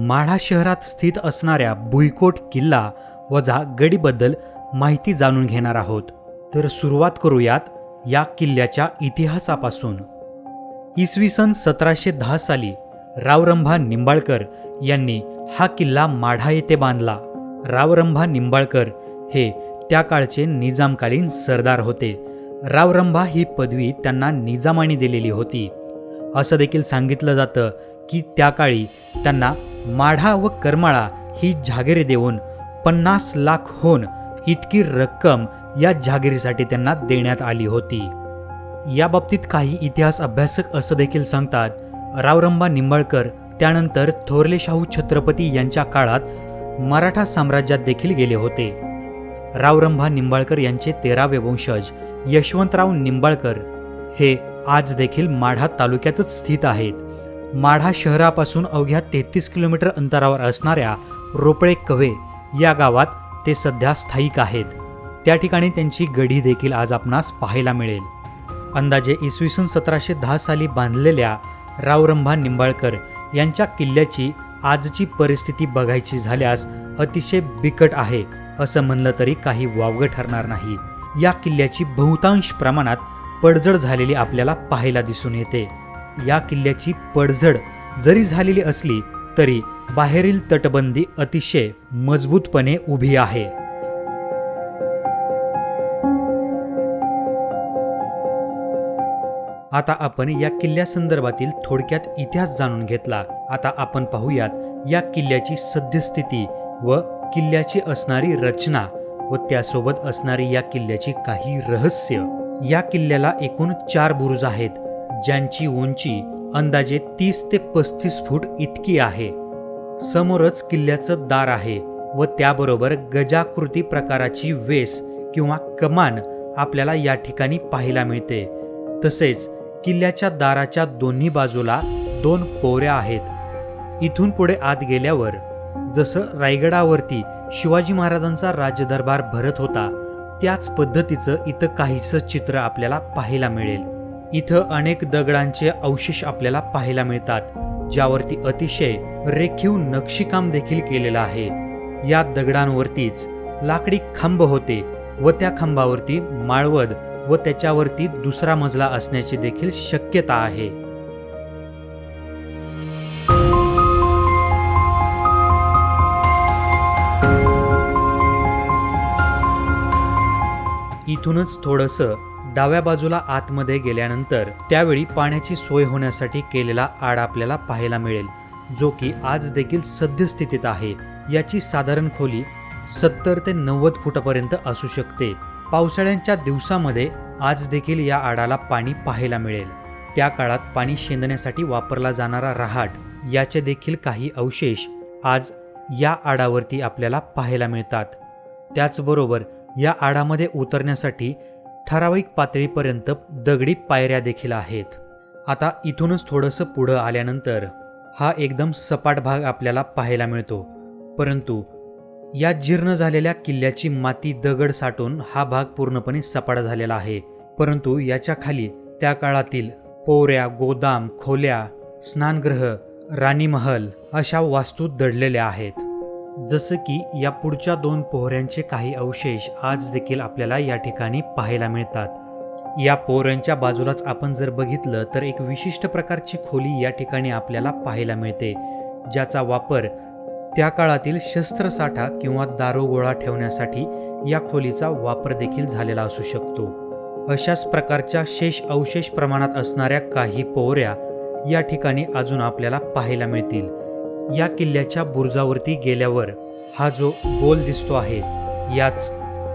माढा शहरात स्थित असणाऱ्या भुईकोट किल्ला वजा गडीबद्दल माहिती जाणून घेणार आहोत. तर सुरुवात करूयात या किल्ल्याच्या इतिहासापासून. इसवी सन सतराशे दहा साली रावरंभा निंबाळकर यांनी हा किल्ला माढा येथे बांधला. रावरंभा निंबाळकर हे त्या काळचे निजामकालीन सरदार होते. रावरंभा ही पदवी त्यांना निजामाने दिलेली होती. असं देखील सांगितलं जातं की त्या काळी त्यांना माढा व करमाळा ही जागिरी देऊन पन्नास लाख होऊन इतकी रक्कम या जागिरीसाठी त्यांना देण्यात आली होती. याबाबतीत काही इतिहास अभ्यासक असं देखील सांगतात. रावरंबा निंबाळकर त्यानंतर थोरले शाहू छत्रपती यांच्या काळात मराठा साम्राज्यात देखील गेले होते. रावरंभा निंबाळकर यांचे तेरावे वंशज यशवंतराव निंबाळकर हे आज देखील माढा तालुक्यातच स्थित आहेत. माढा शहरापासून अवघ्या तेहतीस किलोमीटर अंतरावर असणाऱ्या रोपळे कवे या गावात ते सध्या स्थायिक आहेत. त्या ठिकाणी त्यांची गढी देखील आज आपणास पाहायला मिळेल. अंदाजे इसवी सन सतराशे दहा साली बांधलेल्या रावरंभा निंबाळकर यांच्या किल्ल्याची आजची परिस्थिती बघायची झाल्यास अतिशय बिकट आहे असं म्हणलं तरी काही वावगं ठरणार नाही. या किल्ल्याची बहुतांश प्रमाणात पडझड झालेली आपल्याला पाहायला दिसून येते. या किल्ल्याची पडझड जरी झालेली असली तरी बाहेरील तटबंदी अतिशय मजबूतपणे उभी आहे. आता आपण या किल्ल्यासंदर्भातील थोडक्यात इतिहास जाणून घेतला. आता आपण पाहूयात या किल्ल्याची सद्यस्थिती व किल्ल्याची असणारी रचना व त्यासोबत असणारी या किल्ल्याची काही रहस्य. या किल्ल्याला एकूण चार बुरुज आहेत. ज्यांची उंची अंदाजे तीस ते पस्तीस फूट इतकी आहे. समोरच किल्ल्याचं दार आहे व त्याबरोबर गजाकृती प्रकाराची वेस किंवा कमान आपल्याला या ठिकाणी पाहायला मिळते. तसेच किल्ल्याच्या दाराच्या दोन्ही बाजूला दोन पोऱ्या आहेत. इथून पुढे आत गेल्यावर जसं रायगडावरती शिवाजी महाराजांचा राजदरबार भरत होता त्याच पद्धतीचं इथं काहीसं चित्र आपल्याला पाहायला मिळेल. इथं अनेक दगडांचे अवशेष आपल्याला पाहायला मिळतात ज्यावरती अतिशय रेखीव नक्षीकाम देखील केलेलं आहे. या दगडांवरतीच लाकडी खांब होते व त्या खांबावरती माळवद व त्याच्यावरती दुसरा मजला असण्याची देखील शक्यता आहे. इथूनच थोडंसं डाव्या बाजूला आतमध्ये गेल्यानंतर त्यावेळी पाण्याची सोय होण्यासाठी केलेला आड आपल्याला पाहायला मिळेल जो की आज देखील सद्यस्थितीत आहे. याची साधारण खोली सत्तर ते नव्वद फुटापर्यंत असू शकते. पावसाळ्यांच्या दिवसामध्ये आज देखील या आडाला पाणी पाहायला मिळेल. त्या काळात पाणी शेंदण्यासाठी वापरला जाणारा रहाट याचे देखील काही अवशेष आज या आडावरती आपल्याला पाहायला मिळतात. त्याचबरोबर या आडामध्ये उतरण्यासाठी ठराविक पातळीपर्यंत दगडी पायऱ्या देखील आहेत. आता इथूनच थोडंसं पुढं आल्यानंतर हा एकदम सपाट भाग आपल्याला पाहायला मिळतो. परंतु या जीर्ण झालेल्या किल्ल्याची माती दगड साठून हा भाग पूर्णपणे सपाट झालेला आहे. परंतु याच्या खाली त्या काळातील पोऱ्या गोदाम खोल्या स्नानगृह राणीमहल अशा वास्तू दडलेल्या आहेत. जसं की या पुढच्या दोन पोहऱ्यांचे काही अवशेष आज देखील आपल्याला या ठिकाणी पाहायला मिळतात. या पोहऱ्यांच्या बाजूलाच आपण जर बघितलं तर एक विशिष्ट प्रकारची खोली या ठिकाणी आपल्याला पाहायला मिळते ज्याचा वापर त्या काळातील शस्त्रसाठा किंवा दारोगोळा ठेवण्यासाठी या खोलीचा वापर देखील झालेला असू शकतो. अशाच प्रकारच्या शेष अवशेष प्रमाणात असणाऱ्या काही पोहऱ्या या ठिकाणी अजून आपल्याला पाहायला मिळतील. या किल्ल्याच्या बुरुजावरती गेल्यावर हा जो गोल दिसतो आहे याच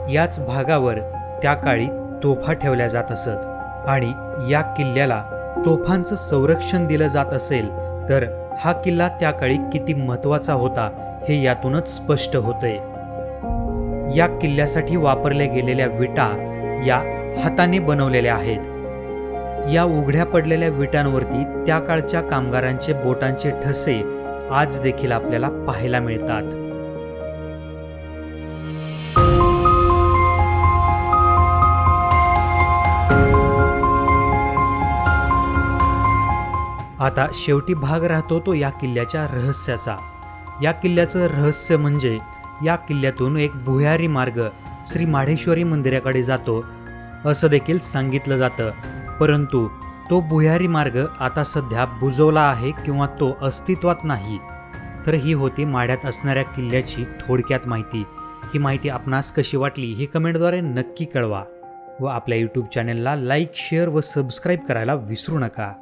याच भागावर त्या काळी तोफा ठेवल्या जात असत. आणि या किल्ल्याला तोफांचं संरक्षण दिलं जात असेल तर हा किल्ला त्या काळी किती महत्त्वाचा होता हे यातूनच स्पष्ट होतंय या किल्ल्यासाठी वापरल्या गेलेल्या विटा या हाताने बनवलेल्या आहेत. या उघड्या पडलेल्या विटांवरती त्या काळच्या कामगारांचे बोटांचे ठसे आज देखील आपल्याला पाहायला मिळतात. आता शेवटी भाग राहतो तो या किल्ल्याच्या रहस्याचा. या किल्ल्याचं रहस्य म्हणजे या किल्ल्यातून एक भुयारी मार्ग श्री माढेश्वरी मंदिराकडे जातो. असं देखील सांगितलं जातं. परंतु तो भुयारी मार्ग आता सध्या बुजवला आहे किंवा तो अस्तित्वात नाही. तर ही होती माढ्यात असणाऱ्या किल्ल्याची थोडक्यात माहिती. ही माहिती आपणास कशी वाटली ही कमेंटद्वारे नक्की कळवा व आपल्या यूट्यूब चॅनलला लाईक शेअर व सबस्क्राईब करायला विसरू नका.